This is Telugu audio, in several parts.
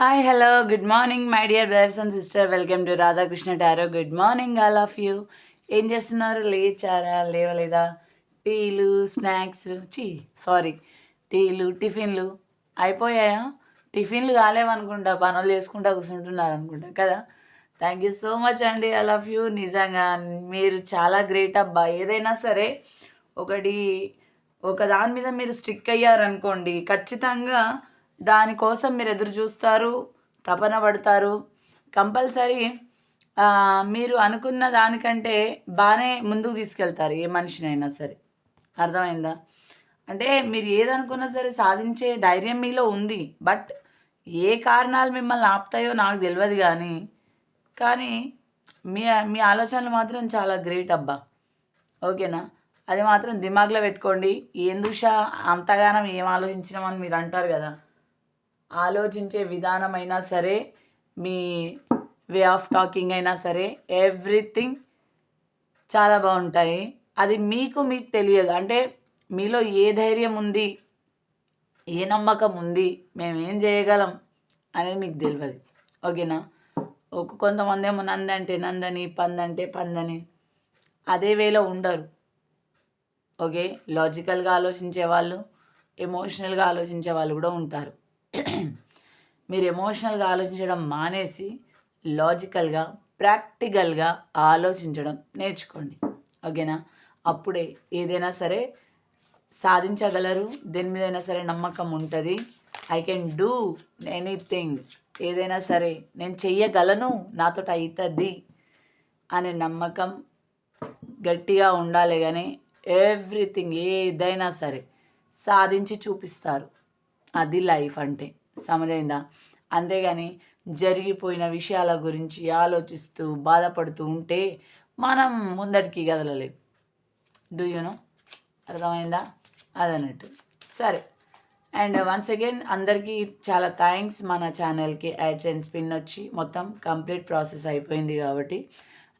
Hi hello good morning my dear brothers and sister welcome to Radhakrishna tarot good morning all of you ఏం చేస్తున్నారు? లేచారా? లేవలేదా? టీలు స్నాక్స్ చీ సారీ టీలు టిఫిన్లు అయిపోయాయా? టిఫిన్లు కాలేవనుకుంటా పనులు చేసుకుంటా కూర్చుంటున్నారు అనుకుంటా కదా? థ్యాంక్ యూ సో మచ్ అండి ఆల్ ఆఫ్ యూ నిజంగా మీరు చాలా గ్రేట్ అబ్బా. ఏదైనా సరే ఒకటి ఒక దాని మీద మీరు స్టిక్ అయ్యారనుకోండి ఖచ్చితంగా దానికోసం మీరు ఎదురు చూస్తారు తపన పడతారు. కంపల్సరీ మీరు అనుకున్న దానికంటే బాగానే ముందుకు తీసుకెళ్తారు ఏ మనిషినైనా సరే. అర్థమైందా? అంటే మీరు ఏదనుకున్నా సరే సాధించే ధైర్యం మీలో ఉంది. బట్ ఏ కారణాలు మిమ్మల్ని ఆపుతాయో నాకు తెలియదు కానీ కానీ మీ మీ ఆలోచనలు మాత్రం చాలా గ్రేట్ అబ్బా. ఓకేనా? అది మాత్రం దిమాగ్లో పెట్టుకోండి. ఎందుషా అంతగానం ఏం ఆలోచించినామని మీరు అంటారు కదా. ఆలోచించే విధానం అయినా సరే మీ వే ఆఫ్ టాకింగ్ అయినా సరే ఎవ్రీథింగ్ చాలా బాగుంటాయి. అది మీకు మీకు తెలియదు. అంటే మీలో ఏ ధైర్యం ఉంది ఏ నమ్మకం ఉంది మేము ఏం చేయగలం అనేది మీకు తెలియదు. ఓకేనా? ఒక కొంతమంది ఏమో నందంటే నందని పందంటే పందని అదే వేలో ఉండరు. ఓకే? లాజికల్గా ఆలోచించే వాళ్ళు ఎమోషనల్గా ఆలోచించే వాళ్ళు కూడా ఉంటారు. మీరు ఎమోషనల్గా ఆలోచించడం మానేసి లాజికల్గా ప్రాక్టికల్గా ఆలోచించడం నేర్చుకోండి. ఓకేనా? అప్పుడే ఏదైనా సరే సాధించగలరు. దేని మీదైనా సరే నమ్మకం ఉంటుంది. I can do anything. ఏదైనా సరే నేను చెయ్యగలను నాతో అవుతుంది అనే నమ్మకం గట్టిగా ఉండాలి కానీ ఎవ్రీథింగ్ ఏదైనా సరే సాధించి చూపిస్తారు. అది లైఫ్ అంటే. సమజైందా? అంతేగాని జరిగిపోయిన విషయాల గురించి ఆలోచిస్తూ బాధపడుతూ ఉంటే మనం ముందటికి కదలలేం. డూ యూనో అర్థమైందా? అదన్నట్టు. సరే. అండ్ వన్స్ అగైన్ అందరికీ చాలా థ్యాంక్స్ మన ఛానల్కి యాడ్ అండ్ స్పిన్ వచ్చి మొత్తం కంప్లీట్ ప్రాసెస్ అయిపోయింది కాబట్టి.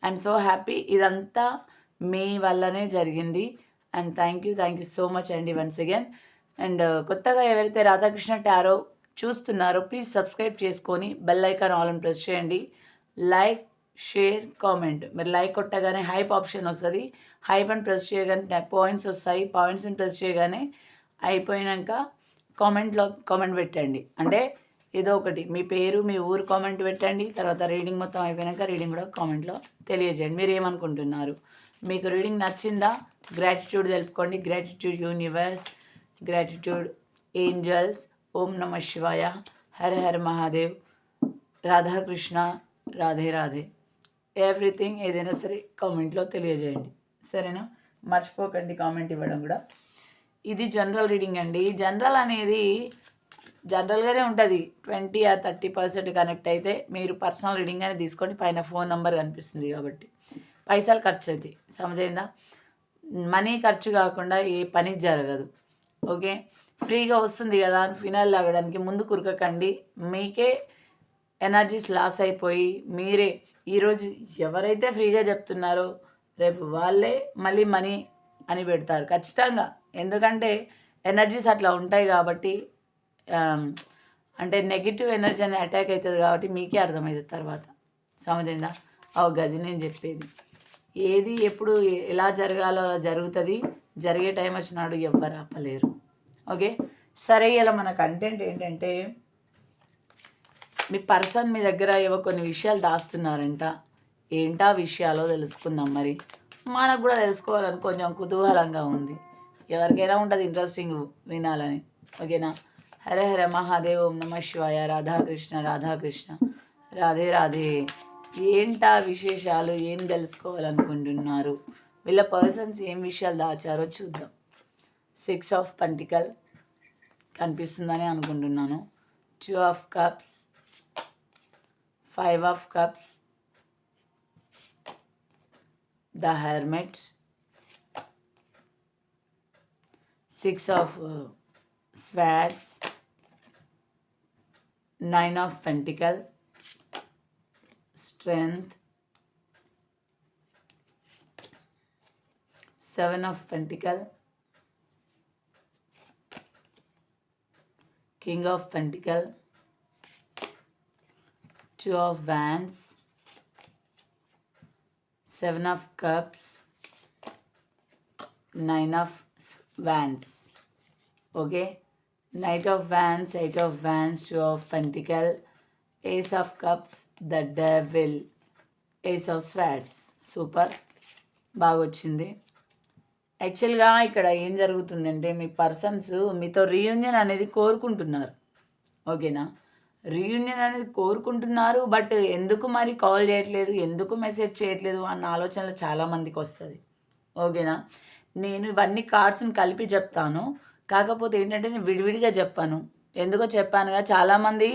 ఐఎమ్ సో హ్యాపీ ఇదంతా మీ వల్లనే జరిగింది. And thank you thank you so much అండి వన్స్ అగైన్ అండ్ కొత్తగా ఎవరైతే రాధాకృష్ణ టారో చూస్తున్నారో ప్లీజ్ సబ్స్క్రైబ్ చేసుకొని బెల్ ఐకాన్ ఆల్ అని ప్రెస్ చేయండి. లైక్ షేర్ కామెంట్ మీరు లైక్ కొట్టగానే హైప్ ఆప్షన్ వస్తుంది. హైప్ అని ప్రెస్ చేయగానే పాయింట్స్ వస్తాయి. పాయింట్స్ని ప్రెస్ చేయగానే అయిపోయినాక కామెంట్లో కామెంట్ పెట్టండి. అంటే ఏదో ఒకటి మీ పేరు మీ ఊరు కామెంట్ పెట్టండి. తర్వాత రీడింగ్ మొత్తం అయిపోయినాక రీడింగ్ కూడా కామెంట్లో తెలియజేయండి. మీరు ఏమనుకుంటున్నారు? మీకు రీడింగ్ నచ్చిందా? గ్రాటిట్యూడ్ తెలుపుకోండి. గ్రాటిట్యూడ్ యూనివర్స్ గ్రాటిట్యూడ్ ఏంజల్స్ ఓం నమ శివాయ హర హర మహాదేవ్ రాధాకృష్ణ రాధే రాధే ఎవ్రీథింగ్ ఏదైనా సరే కామెంట్లో తెలియజేయండి. సరేనా? మర్చిపోకండి కామెంట్ ఇవ్వడం కూడా. ఇది జనరల్ రీడింగ్ అండి. జనరల్ అనేది జనరల్గానే ఉంటుంది. ట్వంటీ ఆ థర్టీ పర్సెంట్ కనెక్ట్ అయితే మీరు పర్సనల్ రీడింగ్ అని తీసుకొని పైన ఫోన్ నెంబర్ కనిపిస్తుంది కాబట్టి. పైసలు ఖర్చు అవుతాయి. సమజైందా? మనీ ఖర్చు కాకుండా ఏ పని జరగదు. ఓకే? ఫ్రీగా వస్తుంది కదా అని ఫినాయిల్ తాగడానికి ముందు కురకకండి. మీకే ఎనర్జీస్ లాస్ అయిపోయి మీరే. ఈరోజు ఎవరైతే ఫ్రీగా చెప్తున్నారో రేపు వాళ్ళే మళ్ళీ మనీ అని పెడతారు ఖచ్చితంగా. ఎందుకంటే ఎనర్జీస్ అట్లా ఉంటాయి కాబట్టి అంటే నెగిటివ్ ఎనర్జీ అని అటాక్ అవుతుంది కాబట్టి మీకే అర్థమవుతుంది తర్వాత. సమజైందా ఓ గది నేను చెప్పేది. ఏది ఎప్పుడు ఎలా జరగాలో జరుగుతుంది. జరిగే టైం వచ్చినాడు ఎవ్వరు ఆపలేరు. ఓకే? సరే ఇలా మన కంటెంట్ ఏంటంటే మీ పర్సన్ మీ దగ్గర ఏవో కొన్ని విషయాలు దాస్తున్నారంట. ఏంటా విషయాలో తెలుసుకుందాం మరి. మనకు కూడా తెలుసుకోవాలని కొంచెం కుతూహలంగా ఉంది. ఎవరికైనా ఉంటుంది ఇంట్రెస్టింగ్ వినాలని. ఓకేనా? హరే హరే మహాదేవ్ ఓం నమ శివాయ రాధాకృష్ణ రాధాకృష్ణ. రాధే రాధే. ఏంటా విశేషాలు? ఏం తెలుసుకోవాలనుకుంటున్నారు? వీళ్ళ పర్సన్స్ ఏం విషయాలు దాచారో చూద్దాం. సిక్స్ ఆఫ్ పంటికల్ కనిపిస్తుందని అనుకుంటున్నాను. Two of cups five of cups the hermit six of swords nine of pentacle strength seven of pentacle king of pentacle two of wands seven of cups nine of wands okay knight of wands eight of wands two of pentacle ace of cups the devil ace of swords super బాగా వచ్చింది యాక్చువల్గా ఇక్కడ ఏం జరుగుతుందంటే మీ పర్సన్స్ మీతో రీయూనియన్ అనేది కోరుకుంటున్నారు. ఓకేనా? రీయూనియన్ అనేది కోరుకుంటున్నారు బట్ ఎందుకు మరి కాల్ చేయట్లేదు ఎందుకు మెసేజ్ చేయట్లేదు అన్న ఆలోచనలు చాలామందికి వస్తుంది. ఓకేనా? నేను ఇవన్నీ కార్డ్స్ని కలిపి చెప్తాను. కాకపోతే ఏంటంటే నేను విడివిడిగా చెప్పాను. ఎందుకో చెప్పానుగా చాలామంది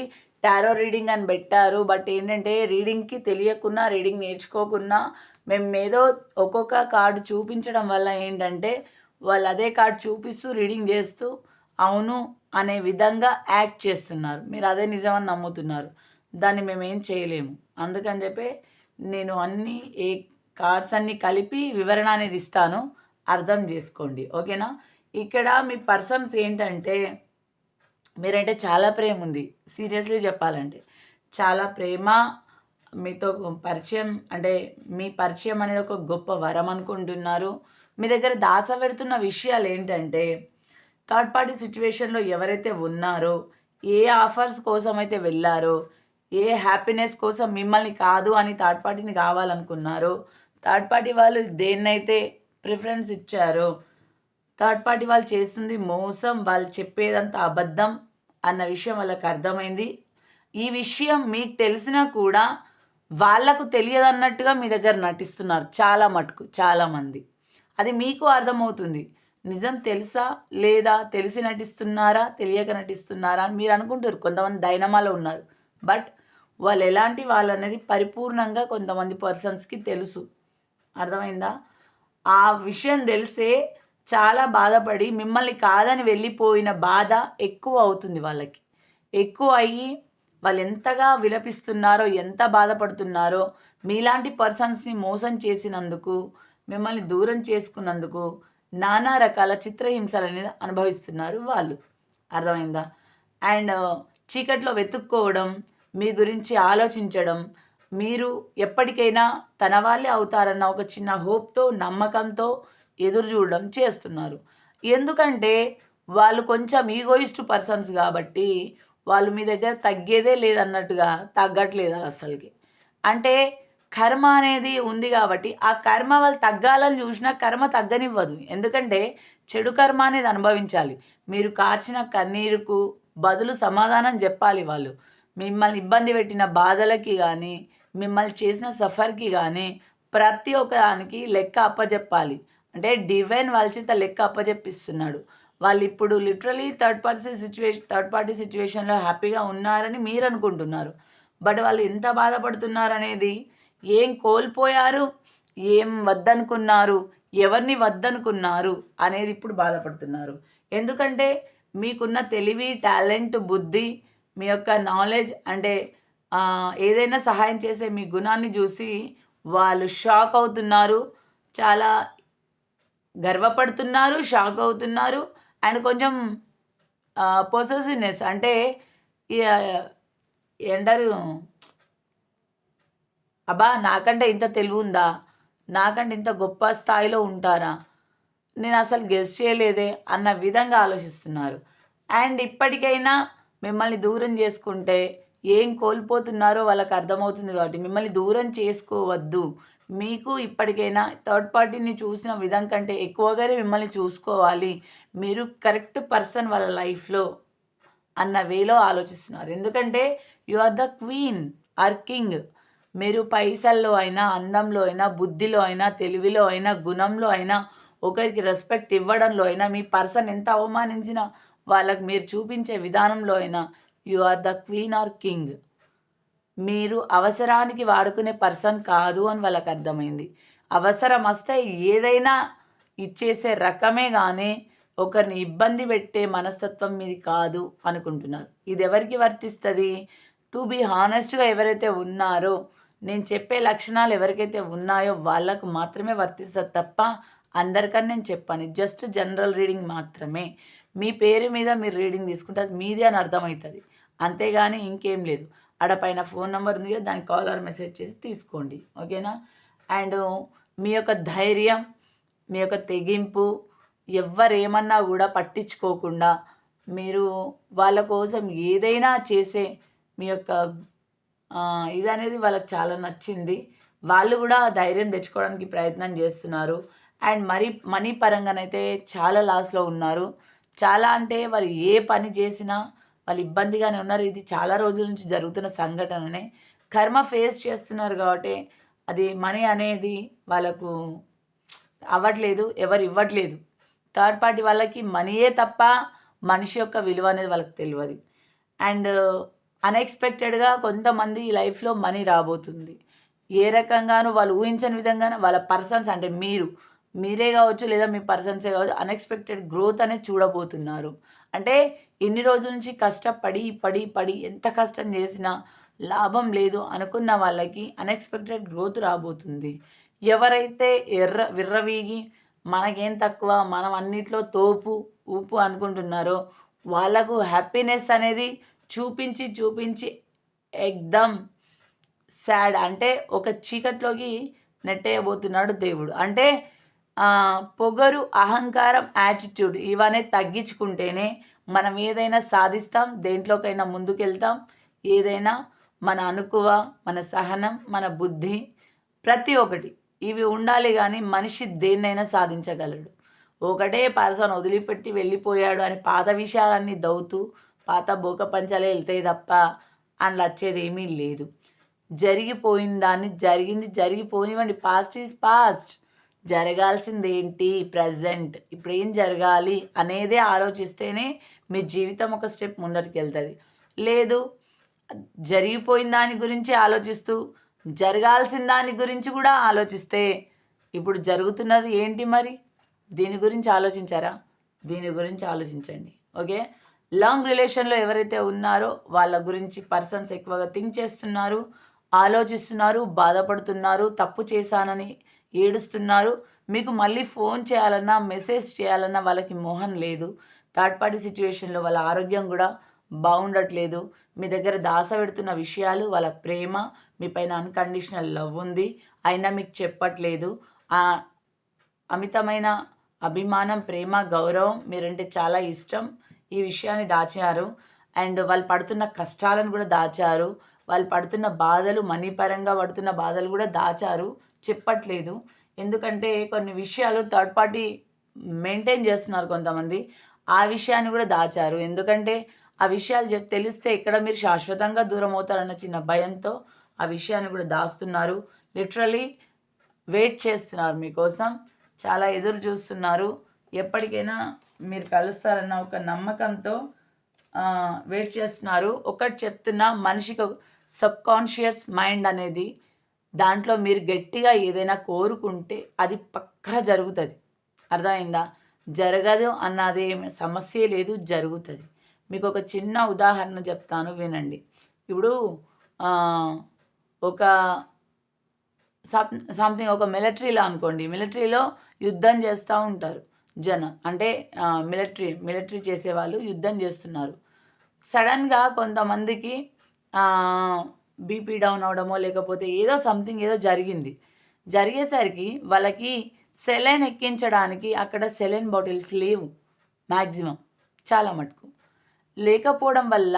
టారో రీడింగ్ అని పెట్టారు బట్ ఏంటంటే రీడింగ్కి తెలియకున్నా రీడింగ్ నేర్చుకోకున్నా మేము ఏదో ఒక్కొక్క కార్డు చూపించడం వల్ల ఏంటంటే వాళ్ళు అదే కార్డు చూపిస్తూ రీడింగ్ చేస్తూ అవును అనే విధంగా యాక్ట్ చేస్తున్నారు. మీరు అదే నిజమని నమ్ముతున్నారు. దాన్ని మేము ఏం చేయలేము. అందుకని చెప్పి నేను అన్ని ఏ కార్డ్స్ అన్నీ కలిపి వివరణ అనేది ఇస్తాను. అర్థం చేసుకోండి. ఓకేనా? ఇక్కడ మీ పర్సన్స్ ఏంటంటే మీరంటే చాలా ప్రేమ ఉంది సీరియస్లీ చెప్పాలంటే. చాలా ప్రేమ మీతో పరిచయం అంటే మీ పరిచయం అనేది ఒక గొప్ప వరం అనుకుంటున్నారు. మీ దగ్గర దాచబెడుతున్న విషయాలు ఏంటంటే థర్డ్ పార్టీ సిచ్యువేషన్లో ఎవరైతే ఉన్నారో ఏ ఆఫర్స్ కోసం అయితే వెళ్ళారో ఏ హ్యాపీనెస్ కోసం మిమ్మల్ని కాదు అని థర్డ్ పార్టీని కావాలనుకున్నారో థర్డ్ పార్టీ వాళ్ళు దేన్నైతే ప్రిఫరెన్స్ ఇచ్చారో థర్డ్ పార్టీ వాళ్ళు చేస్తుంది మోసం వాళ్ళు చెప్పేదంతా అబద్ధం అన్న విషయం వాళ్ళకి అర్థమైంది. ఈ విషయం మీకు తెలిసినా కూడా వాళ్ళకు తెలియదు అన్నట్టుగా మీ దగ్గర నటిస్తున్నారు చాలా మటుకు చాలామంది అది మీకు అర్థమవుతుంది. నిజం తెలుసా లేదా తెలిసి నటిస్తున్నారా తెలియక నటిస్తున్నారా అని మీరు అనుకుంటారు. కొంతమంది డైనమాలో ఉన్నారు. బట్ వాళ్ళు ఎలాంటి వాళ్ళు అనేది పరిపూర్ణంగా కొంతమంది పర్సన్స్కి తెలుసు. అర్థమైందా? ఆ విషయం తెలిసే చాలా బాధపడి మిమ్మల్ని కాదని వెళ్ళిపోయిన బాధ ఎక్కువ అవుతుంది వాళ్ళకి. ఎక్కువ అయ్యి వాళ్ళు ఎంతగా విలపిస్తున్నారో ఎంత బాధపడుతున్నారో మీలాంటి పర్సన్స్ని మోసం చేసినందుకు మిమ్మల్ని దూరం చేసుకున్నందుకు నానా రకాల చిత్రహింసలు అనేది అనుభవిస్తున్నారు వాళ్ళు. అర్థమైందా? అండ్ చీకట్లో వెతుక్కోవడం మీ గురించి ఆలోచించడం మీరు ఎప్పటికైనా తన వాళ్ళే అవుతారన్న ఒక చిన్న హోప్తో నమ్మకంతో ఎదురు చూడడం చేస్తున్నారు. ఎందుకంటే వాళ్ళు కొంచెం ఈగోయిస్ట్ పర్సన్స్ కాబట్టి వాళ్ళు మీ దగ్గర తగ్గేదే లేదన్నట్టుగా తగ్గట్లేదు అసలుకి. అంటే కర్మ అనేది ఉంది కాబట్టి ఆ కర్మ వాళ్ళు తగ్గాలని చూసినా కర్మ తగ్గనివ్వదు. ఎందుకంటే చెడు కర్మ అనేది అనుభవించాలి. మీరు కార్చిన కన్నీరుకు బదులు సమాధానం చెప్పాలి వాళ్ళు. మిమ్మల్ని ఇబ్బంది పెట్టిన బాధలకి కానీ మిమ్మల్ని చేసిన సఫర్కి కానీ ప్రతి ఒక్కదానికి లెక్క అప్పచెప్పాలి అంటే డివైన్ వాళ్ళ చేత లెక్క అప్పచెప్పిస్తున్నాడు వాళ్ళు ఇప్పుడు literally third party situation third party సిచ్యువేషన్లో హ్యాపీగా ఉన్నారని మీరు అనుకుంటున్నారు. బట్ వాళ్ళు ఎంత బాధపడుతున్నారు అనేది ఏం కోల్పోయారు? ఏం వద్దనుకున్నారు? ఎవరిని వద్దనుకున్నారు? అనేది ఇప్పుడు బాధపడుతున్నారు. ఎందుకంటే మీకున్న తెలివి టాలెంట్ బుద్ధి మీ యొక్క నాలెడ్జ్ అంటే ఏదైనా సహాయం చేసే మీ గుణాన్ని చూసి వాళ్ళు షాక్ అవుతున్నారు. చాలా గర్వపడుతున్నారు షాక్ అవుతున్నారు. అండ్ కొంచెం పొసెసివ్నెస్ అంటే ఎండరు ఏంటారు? అబ్బా నాకంటే ఇంత తెలివి ఉందా నాకంటే ఇంత గొప్ప స్థాయిలో ఉంటారా నేను అసలు గెస్ చేయలేదే అన్న విధంగా ఆలోచిస్తున్నారు. అండ్ ఇప్పటికైనా మిమ్మల్ని దూరం చేసుకుంటే ఏం కోల్పోతున్నారో వాళ్ళకి అర్థమవుతుంది కాబట్టి మిమ్మల్ని దూరం చేసుకోవద్దు. మీకు ఇప్పటికైనా థర్డ్ పార్టీని చూసిన విధం కంటే ఎక్కువగానే మిమ్మల్ని చూసుకోవాలి. మీరు కరెక్ట్ పర్సన్ వాళ్ళ లైఫ్లో అన్న వేలో ఆలోచిస్తున్నారు. ఎందుకంటే you are the queen or king మీరు పైసల్లో అయినా అందంలో అయినా బుద్ధిలో అయినా తెలివిలో అయినా గుణంలో అయినా ఒకరికి రెస్పెక్ట్ ఇవ్వడంలో అయినా మీ పర్సన్ ఎంత అవమానించినా వాళ్ళకి మీరు చూపించే విధానంలో అయినా you are the queen or king మీరు అవసరానికి వాడుకునే పర్సన్ కాదు అని వాళ్ళకి అర్థమైంది. అవసరం వస్తే ఏదైనా ఇచ్చేసే రకమే కానీ ఒకరిని ఇబ్బంది పెట్టే మనస్తత్వం మీది కాదు అనుకుంటున్నారు. ఇది ఎవరికి వర్తిస్తుంది? టు బీ హానెస్ట్గా ఎవరైతే ఉన్నారో నేను చెప్పే లక్షణాలు ఎవరికైతే ఉన్నాయో వాళ్ళకు మాత్రమే వర్తిస్తుంది తప్ప అందరికని నేను చెప్పాను. జస్ట్ జనరల్ రీడింగ్ మాత్రమే. మీ పేరు మీద మీరు రీడింగ్ తీసుకుంటే అది మీదే అని అర్థమవుతుంది. అంతేగాని ఇంకేం లేదు. ఆడ పైన ఫోన్ నెంబర్ ఉంది కదా దానికి కాల్ ఆర్ మెసేజ్ చేసి తీసుకోండి. ఓకేనా? అండ్ మీ యొక్క ధైర్యం మీ యొక్క తెగింపు ఎవరేమన్నా కూడా పట్టించుకోకుండా మీరు వాళ్ళ కోసం ఏదైనా చేసే మీ యొక్క ఇది అనేది వాళ్ళకి చాలా నచ్చింది. వాళ్ళు కూడా ధైర్యం తెచ్చుకోవడానికి ప్రయత్నం చేస్తున్నారు. అండ్ మరి మనీ పరంగానైతే చాలా లాస్లో ఉన్నారు. చాలా అంటే వాళ్ళు ఏ పని చేసినా వాళ్ళు ఇబ్బందిగానే ఉన్నారు. ఇది చాలా రోజుల నుంచి జరుగుతున్న సంఘటననే. కర్మ ఫేస్ చేస్తున్నారు కాబట్టి అది మనీ అనేది వాళ్ళకు అవ్వట్లేదు ఎవరు ఇవ్వట్లేదు. థర్డ్ పార్టీ వాళ్ళకి మనీయే తప్ప మనిషి యొక్క విలువ అనేది వాళ్ళకి తెలియదు. అండ్ అన్ఎక్స్పెక్టెడ్గా కొంతమంది లైఫ్లో మనీ రాబోతుంది. ఏ రకంగానూ వాళ్ళు ఊహించని విధంగానే వాళ్ళ పర్సన్స్ అంటే మీరు మీరే కావచ్చు లేదా మీ పర్సన్సే కావచ్చు అన్ఎక్స్పెక్టెడ్ గ్రోత్ అనేది చూడబోతున్నారు. అంటే ఎన్ని రోజుల నుంచి కష్టపడి పడి పడి ఎంత కష్టం చేసినా లాభం లేదు అనుకున్న వాళ్ళకి అన్ఎక్స్పెక్టెడ్ గ్రోత్ రాబోతుంది. ఎవరైతే ఎర్ర విర్రవీగి మనకేం తక్కువ మనం అన్నిట్లో తోపు ఊపు అనుకుంటున్నారో వాళ్ళకు హ్యాపీనెస్ అనేది చూపించి చూపించి ఎగ్దమ్ సాడ్ అంటే ఒక చీకట్లోకి నెట్టేయబోతున్నాడు దేవుడు. అంటే పొగరు అహంకారం యాటిట్యూడ్ ఇవన్నీ తగ్గించుకుంటేనే మనం ఏదైనా సాధిస్తాం దేంట్లోకైనా ముందుకెళ్తాం. ఏదైనా మన అనుకువ మన సహనం మన బుద్ధి ప్రతి ఒక్కటి ఇవి ఉండాలి కానీ మనిషి దేన్నైనా సాధించగలడు. ఒకటే పర్సన్ వదిలిపెట్టి వెళ్ళిపోయాడు అని పాత విషయాలన్నీ దవ్వుతూ పాత బోక పంచాలే వెళ్తాయి తప్ప అందులో వచ్చేది ఏమీ లేదు. జరిగిపోయిన దాన్ని జరిగింది జరిగిపోనివ్వండి. పాస్ట్ ఈజ్ పాస్ట్ జరగాల్సింది ఏంటి ప్రజెంట్. ఇప్పుడు ఏం జరగాలి అనేదే ఆలోచిస్తేనే మీ జీవితం ఒక స్టెప్ ముందటికి వెళ్తుంది లేదు జరిగిపోయిన దాని గురించి ఆలోచిస్తూ జరగాల్సిన దాని గురించి కూడా ఆలోచిస్తే ఇప్పుడు జరుగుతున్నది ఏంటి మరి? దీని గురించి ఆలోచించారా? దీని గురించి ఆలోచించండి. ఓకే? లాంగ్ రిలేషన్లో ఎవరైతే ఉన్నారో వాళ్ళ గురించి పర్సన్స్ ఎక్కువగా థింక్ చేస్తున్నారు ఆలోచిస్తున్నారు బాధపడుతున్నారు తప్పు చేశానని ఏడుస్తున్నారు. మీకు మళ్ళీ ఫోన్ చేయాలన్నా మెసేజ్ చేయాలన్నా వాళ్ళకి మోహం లేదు. థర్డ్ పార్టీ సిచ్యువేషన్లో వాళ్ళ ఆరోగ్యం కూడా బాగుండట్లేదు. మీ దగ్గర దాస పెడుతున్న విషయాలు వాళ్ళ ప్రేమ మీ పైన అన్కండిషనల్ లవ్ ఉంది. అయినా మీకు చెప్పట్లేదు. ఆ అమితమైన అభిమానం ప్రేమ గౌరవం మీరంటే చాలా ఇష్టం. ఈ విషయాన్ని దాచారు. అండ్ వాళ్ళు పడుతున్న కష్టాలను కూడా దాచారు. వాళ్ళు పడుతున్న బాధలు మనీ పరంగా పడుతున్న బాధలు కూడా దాచారు. చెప్పట్లేదు. ఎందుకంటే కొన్ని విషయాలు థర్డ్ పార్టీ మెయింటైన్ చేస్తున్నారు కొంతమంది. ఆ విషయాన్ని కూడా దాచారు. ఎందుకంటే ఆ విషయాలు చెప్ తెలిస్తే ఇక్కడ మీరు శాశ్వతంగా దూరం అవుతారన్న చిన్న భయంతో ఆ విషయాన్ని కూడా దాస్తున్నారు. లిటరలీ వెయిట్ చేస్తున్నారు మీకోసం. చాలా ఎదురు చూస్తున్నారు. ఎప్పటికైనా మీరు కలుస్తారన్న ఒక నమ్మకంతో వెయిట్ చేస్తున్నారు. ఒకటి చెప్తున్నా మనిషికి సబ్ కాన్షియస్ మైండ్ అనేది దాంట్లో మీరు గట్టిగా ఏదైనా కోరుకుంటే అది పక్కా జరుగుతుంది. అర్థమైందా? జరగదు అన్నది ఏమి సమస్య లేదు జరుగుతుంది. మీకు ఒక చిన్న ఉదాహరణ చెప్తాను వినండి. ఇప్పుడు ఒక సంథింగ్ ఒక మిలిటరీలో అనుకోండి. మిలిటరీలో యుద్ధం చేస్తూ ఉంటారు జనం. అంటే మిలిటరీ మిలిటరీ చేసేవాళ్ళు యుద్ధం చేస్తున్నారు. సడన్గా కొంతమందికి బీపీ డౌన్ అవడమో లేకపోతే ఏదో సంథింగ్ ఏదో జరిగింది. జరిగేసరికి వాళ్ళకి సెలైన్ ఎక్కించడానికి అక్కడ సెలైన్ బాటిల్స్ లేవు మ్యాక్సిమం చాలా మటుకు. లేకపోవడం వల్ల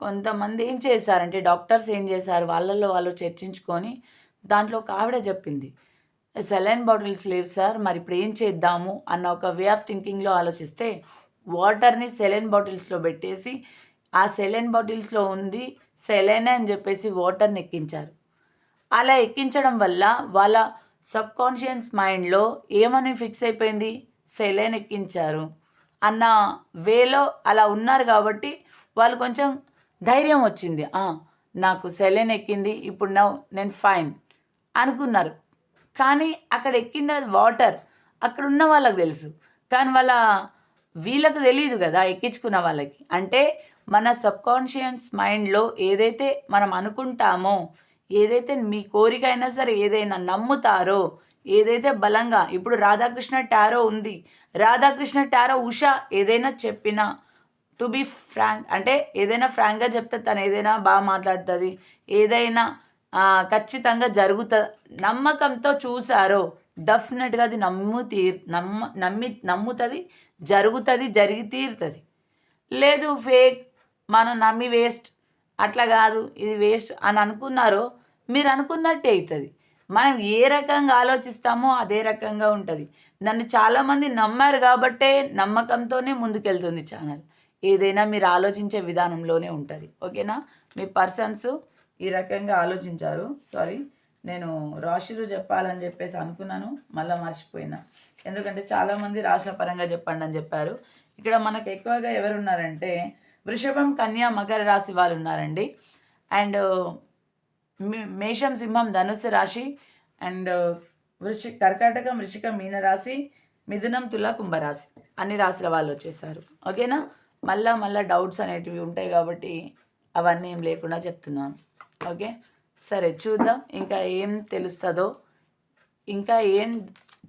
కొంతమంది ఏం చేశారంటే డాక్టర్స్ ఏం చేశారు వాళ్ళల్లో వాళ్ళు చర్చించుకొని దాంట్లో ఒక ఆవిడ చెప్పింది సెలైన్ బాటిల్స్ లేవు సార్ మరి ఇప్పుడు ఏం చేద్దాము? అన్న ఒక వే ఆఫ్ థింకింగ్లో ఆలోచిస్తే వాటర్ని సెలైన్ బాటిల్స్లో పెట్టేసి ఆ సెలైన్ బాటిల్స్లో ఉంది సెలైన్ అని చెప్పేసి వాటర్ని ఎక్కించారు అలా ఎక్కించడం వల్ల వాళ్ళ సబ్ కాన్షియస్ మైండ్లో ఏమని ఫిక్స్ అయిపోయింది? సెలైన్ ఎక్కించారు అన్న వేలో అలా ఉన్నారు కాబట్టి వాళ్ళు కొంచెం ధైర్యం వచ్చింది. నాకు సెలైన్ ఎక్కింది ఇప్పుడు నా నేను ఫైన్ అనుకున్నారు. కానీ అక్కడ ఎక్కింది అది వాటర్ అక్కడ ఉన్న వాళ్ళకి తెలుసు. కానీ వాళ్ళ వీళ్ళకు తెలియదు కదా ఎక్కించుకున్న వాళ్ళకి. అంటే మన సబ్కాన్షియస్ మైండ్లో ఏదైతే మనం అనుకుంటామో ఏదైతే మీ కోరిక అయినా సరే ఏదైనా నమ్ముతారో ఏదైతే బలంగా ఇప్పుడు రాధాకృష్ణ టారో ఉంది రాధాకృష్ణ టారో ఉష ఏదైనా చెప్పినా టు బీ ఫ్రాంక్ అంటే ఏదైనా ఫ్రాంక్గా చెప్తే తను ఏదైనా బాగా మాట్లాడుతుంది ఏదైనా ఖచ్చితంగా జరుగుతుంది నమ్మకంతో చూసారో డెఫినెట్గా అది నమ్ము తీర్ నమ్మ నమ్మి నమ్ముతుంది జరుగుతుంది జరిగి తీరుతుంది. లేదు ఫేక్ మనం నమ్మి వేస్ట్. అట్లా కాదు ఇది వేస్ట్ అని అనుకున్నారో మీరు అనుకున్నట్టే అవుతుంది. మనం ఏ రకంగా ఆలోచిస్తామో అదే రకంగా ఉంటుంది. నన్ను చాలామంది నమ్మారు కాబట్టే నమ్మకంతోనే ముందుకెళ్తుంది ఛానల్. ఏదైనా మీరు ఆలోచించే విధానంలోనే ఉంటుంది. ఓకేనా? మీ పర్సన్స్ ఈ రకంగా ఆలోచించారు. సారీ నేను రాశులు చెప్పాలని చెప్పేసి అనుకున్నాను. మళ్ళీ మర్చిపోయినా. ఎందుకంటే చాలామంది రాశుల పరంగా చెప్పండి అని చెప్పారు. ఇక్కడ మనకు ఎక్కువగా ఎవరున్నారంటే వృషభం కన్యా మకర రాశి వాళ్ళు ఉన్నారండి. అండ్ మేషం సింహం ధనుసు రాశి. అండ్ వృషి కర్కాటకం వృషిక మీన రాశి మిథునం తుల కుంభరాశి అన్ని రాశుల వాళ్ళు వచ్చేసారు. ఓకేనా? మళ్ళా మళ్ళా డౌట్స్ అనేటివి ఉంటాయి కాబట్టి అవన్నీ ఏం లేకుండా చెప్తున్నాను. ఓకే? సరే చూద్దాం. ఇంకా ఏం తెలుస్తుందో ఇంకా ఏం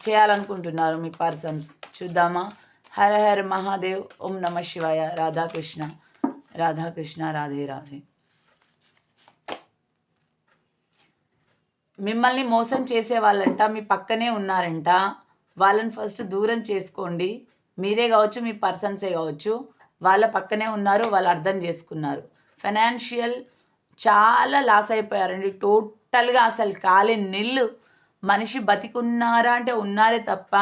చేయాలనుకుంటున్నారు మీ పర్సన్స్? చూద్దామా? హర హర మహాదేవ్ ఓం నమ శివాయ రాధాకృష్ణ. రాధాకృష్ణ రాధే రాధే. మిమ్మల్ని మోసం చేసే వాళ్ళంట మీ పక్కనే ఉన్నారంట. వాళ్ళని ఫస్ట్ దూరం చేసుకోండి. మీరే కావచ్చు మీ పర్సన్సే కావచ్చు వాళ్ళ పక్కనే ఉన్నారు వాళ్ళు అర్థం చేసుకున్నారు. ఫైనాన్షియల్ చాలా లాస్ అయిపోయారండి. టోటల్గా అసలు కాలే నిల్లు. మనిషి బతికున్నారా అంటే ఉన్నారే తప్ప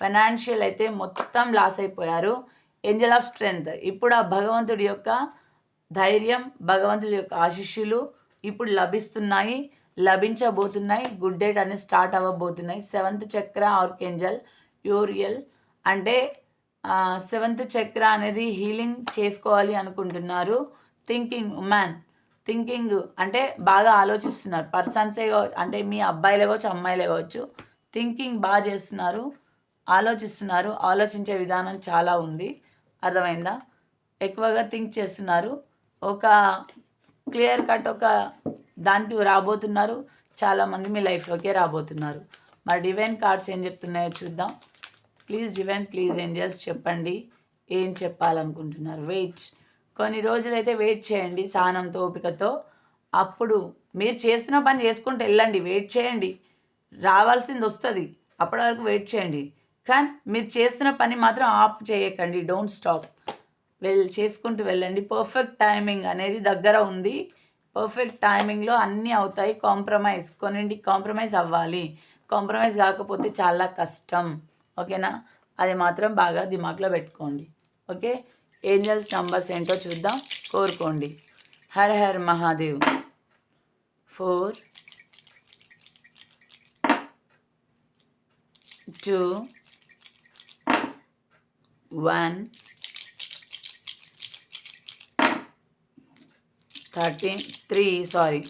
ఫైనాన్షియల్ అయితే మొత్తం లాస్ అయిపోయారు. ఏంజల్ ఆఫ్ స్ట్రెంగ్త్ ఇప్పుడు ఆ భగవంతుడి యొక్క ధైర్యం భగవంతుడి యొక్క ఆశిష్యులు ఇప్పుడు లభిస్తున్నాయి లభించబోతున్నాయి. గుడ్ డేట్ అనేది స్టార్ట్ అవ్వబోతున్నాయి. సెవెంత్ చక్ర ఆర్కేంజల్ యూరియల్ అంటే సెవెంత్ చక్ర అనేది హీలింగ్ చేసుకోవాలి అనుకుంటున్నారు. థింకింగ్ ఉమెన్ థింకింగ్ అంటే బాగా ఆలోచిస్తున్నారు. పర్సన్సే కావచ్చు అంటే మీ అబ్బాయిలే కావచ్చు అమ్మాయిలే కావచ్చు థింకింగ్ బాగా చేస్తున్నారు ఆలోచిస్తున్నారు ఆలోచించే విధానం చాలా ఉంది. అర్థమైందా? ఎక్కువగా థింక్ చేస్తున్నారు. ఒక క్లియర్ కట్ ఒక దానికి రాబోతున్నారు. చాలామంది మీ లైఫ్లోకే రాబోతున్నారు. మరి డివైన్ కార్డ్స్ ఏం చెప్తున్నాయో చూద్దాం. ప్లీజ్ డివైన్ ప్లీజ్ ఏంజల్స్ చెప్పండి. ఏం చెప్పాలనుకుంటున్నారు? వెయిట్. కొన్ని రోజులైతే వెయిట్ చేయండి సహనంతో ఓపికతో. అప్పుడు మీరు చేస్తున్న పని చేసుకుంటూ వెళ్ళండి. వెయిట్ చేయండి. రావాల్సింది వస్తుంది. అప్పటి వరకు వెయిట్ చేయండి. కానీ మీరు చేస్తున్న పని మాత్రం ఆఫ్ చేయకండి డోంట్ స్టాప్. వెల్ చేసుకుంటూ వెళ్ళండి. పర్ఫెక్ట్ టైమింగ్ అనేది దగ్గర ఉంది. పర్ఫెక్ట్ టైమింగ్లో అన్నీ అవుతాయి. కాంప్రమైజ్ కొన్నింటి కాంప్రమైజ్ అవ్వాలి. కాంప్రమైజ్ కాకపోతే చాలా కష్టం. ఓకేనా? అది మాత్రం బాగా దిమాగ్లో పెట్టుకోండి. ఓకే? ఏంజల్స్ నంబర్స్ ఏంటో చూద్దాం. కోరుకోండి. Her her Mahadev. Four two one, thirteen, three, sorry,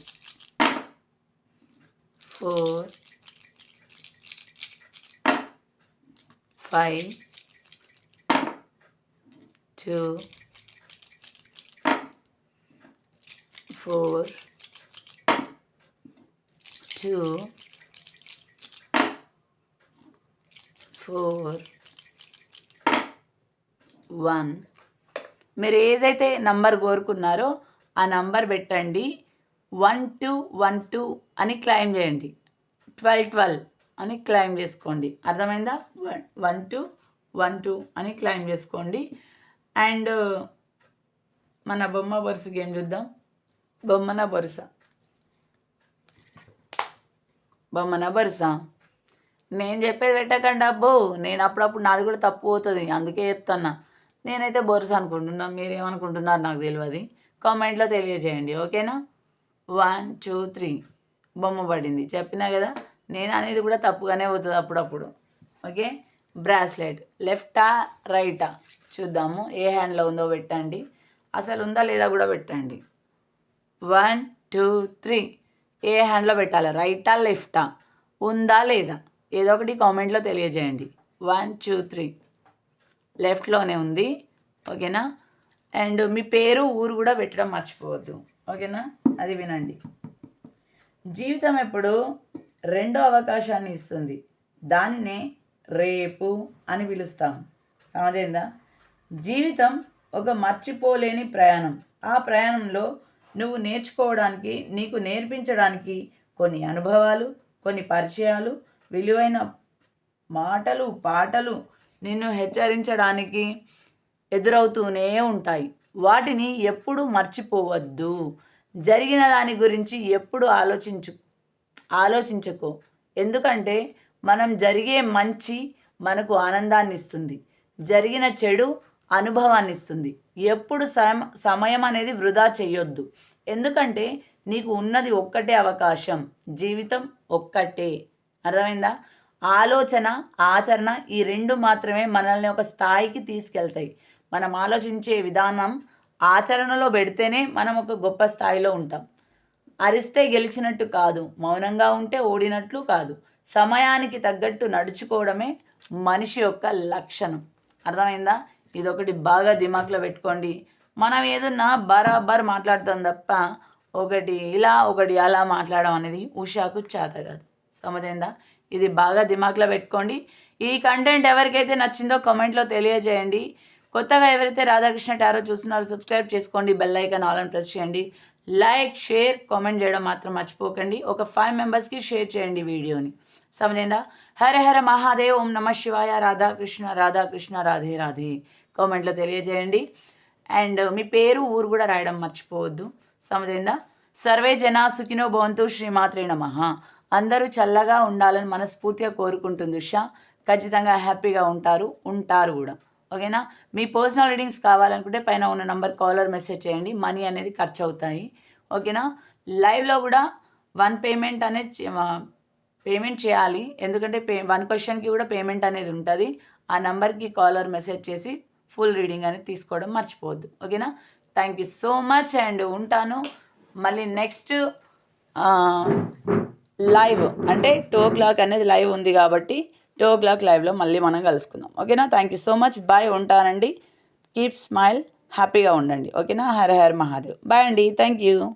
four, five, two, four, two, four, one. మీరు ఏదైతే నంబర్ కోరుకున్నారో ఆ నంబర్ పెట్టండి. వన్ టూ వన్ టూ అని క్లైమ్ చేయండి. ట్వెల్వ్ ట్వెల్వ్ అని క్లైమ్ చేసుకోండి. అర్థమైందా? One one two one two అని క్లైమ్ చేసుకోండి. అండ్ మన బొమ్మ వరుస గేమ్ చూద్దాం. బొమ్మన వరుస. బొమ్మన వరుస. నేను చెప్పేది పెట్టకండి అబ్బో. నేను అప్పుడప్పుడు నాది కూడా తప్పు అవుతుంది అందుకే చెప్తున్నా. నేనైతే బొరుస అనుకుంటున్నా మీరేమనుకుంటున్నారు నాకు తెలియదు కామెంట్లో తెలియజేయండి ఓకేనా? One two three. బొమ్మ పడింది. చెప్పినా కదా నేను అనేది కూడా తప్పుగానే పోతుంది అప్పుడప్పుడు. ఓకే? బ్రాస్లెట్. లెఫ్టా రైటా? చూద్దాము ఏ హ్యాండ్లో ఉందో పెట్టండి. అసలు ఉందా లేదా కూడా పెట్టండి. One two three. ఏ హ్యాండ్లో పెట్టాలి? రైటా లెఫ్టా? ఉందా లేదా? ఏదో ఒకటి కామెంట్లో తెలియజేయండి. One two three. లెఫ్ట్లోనే ఉంది. ఓకేనా? అండ్ మీ పేరు ఊరు కూడా పెట్టడం మర్చిపోవద్దు. ఓకేనా? అది వినండి. జీవితం ఎప్పుడు రెండో అవకాశాన్ని ఇస్తుంది. దానినే రేపు అని పిలుస్తాం. సమజైందా? జీవితం ఒక మర్చిపోలేని ప్రయాణం. ఆ ప్రయాణంలో నువ్వు నేర్చుకోవడానికి నీకు నేర్పించడానికి కొన్ని అనుభవాలు కొన్ని పరిచయాలు విలువైన మాటలు పాటలు నిన్ను హెచ్చరించడానికి ఎదురవుతూనే ఉంటాయి. వాటిని ఎప్పుడు మర్చిపోవద్దు. జరిగిన దాని గురించి ఎప్పుడు ఆలోచించు ఆలోచించకు. ఎందుకంటే మనం జరిగే మంచి మనకు ఆనందాన్ని ఇస్తుంది జరిగిన చెడు అనుభవాన్ని ఇస్తుంది ఎప్పుడు సమ సమయం అనేది వృధా చేయొద్దు ఎందుకంటే నీకు ఉన్నది ఒక్కటే అవకాశం. జీవితం ఒక్కటే. అర్థమైందా? ఆలోచన ఆచరణ ఈ రెండు మాత్రమే మనల్ని ఒక స్థాయికి తీసుకెళ్తాయి. మనం ఆలోచించే విధానం ఆచరణలో పెడితేనే మనం ఒక గొప్ప స్థాయిలో ఉంటాం. అరిస్తే గెలిచినట్టు కాదు మౌనంగా ఉంటే ఓడినట్లు కాదు. సమయానికి తగ్గట్టు నడుచుకోవడమే మనిషి యొక్క లక్షణం. అర్థమైందా? ఇదొకటి బాగా దిమాక్లో పెట్టుకోండి. మనం ఏదన్నా బరాబర్ మాట్లాడతాం తప్ప ఒకటి ఇలా ఒకటి అలా మాట్లాడడం అనేది ఉషాకు చేత కాదు. సమజైందా ఇది బాగా దిమాగ్లో పెట్టుకోండి. ఈ కంటెంట్ ఎవరికైతే నచ్చిందో కామెంట్లో తెలియజేయండి. కొత్తగా ఎవరైతే రాధాకృష్ణ టారో చూస్తున్నారో సబ్స్క్రైబ్ చేసుకోండి. బెల్ ఐకాన్ ఆల్ అని ప్రెస్ చేయండి. లైక్ షేర్ కామెంట్ చేయడం మాత్రం మర్చిపోకండి. ఒక ఫైవ్ మెంబర్స్కి షేర్ చేయండి వీడియోని. సమజైందా? హర హర మహాదేవ్ ఓం నమ శివాయ రాధాకృష్ణ రాధాకృష్ణ రాధే రాధే. కామెంట్లో తెలియజేయండి. అండ్ మీ పేరు ఊరు కూడా రాయడం మర్చిపోవద్దు. సమజైందా? సర్వే జనా సుఖినో భవంతు శ్రీమాత్రే నమ. అందరూ చల్లగా ఉండాలని మనస్ఫూర్తిగా కోరుకుంటుంది ఉషా. ఖచ్చితంగా హ్యాపీగా ఉంటారు ఉంటారు కూడా. ఓకేనా? మీ పర్సనల్ రీడింగ్స్ కావాలనుకుంటే పైన ఉన్న నంబర్ కాలర్ మెసేజ్ చేయండి. మనీ అనేది ఖర్చు అవుతాయి ఓకేనా? లైవ్లో కూడా వన్ పేమెంట్ అనేది పేమెంట్ చేయాలి. ఎందుకంటే పే వన్ క్వశ్చన్కి కూడా పేమెంట్ అనేది ఉంటుంది. ఆ నెంబర్కి కాలర్ మెసేజ్ చేసి ఫుల్ రీడింగ్ అనేది తీసుకోవడం మర్చిపోవద్దు. ఓకేనా? Thank you so much and ఉంటాను. మళ్ళీ నెక్స్ట్ లైవ్ అంటే టూ ఓ క్లాక్ అనేది లైవ్ ఉంది కాబట్టి టూ ఓ క్లాక్ లైవ్లో మళ్ళీ మనం కలుసుకుందాం. ఓకేనా? Thank you so much bye ఉంటానండి. కీప్ స్మైల్ హ్యాపీగా ఉండండి. ఓకేనా? హర హర్ మహాదేవ్. బాయ్ అండి. Thank you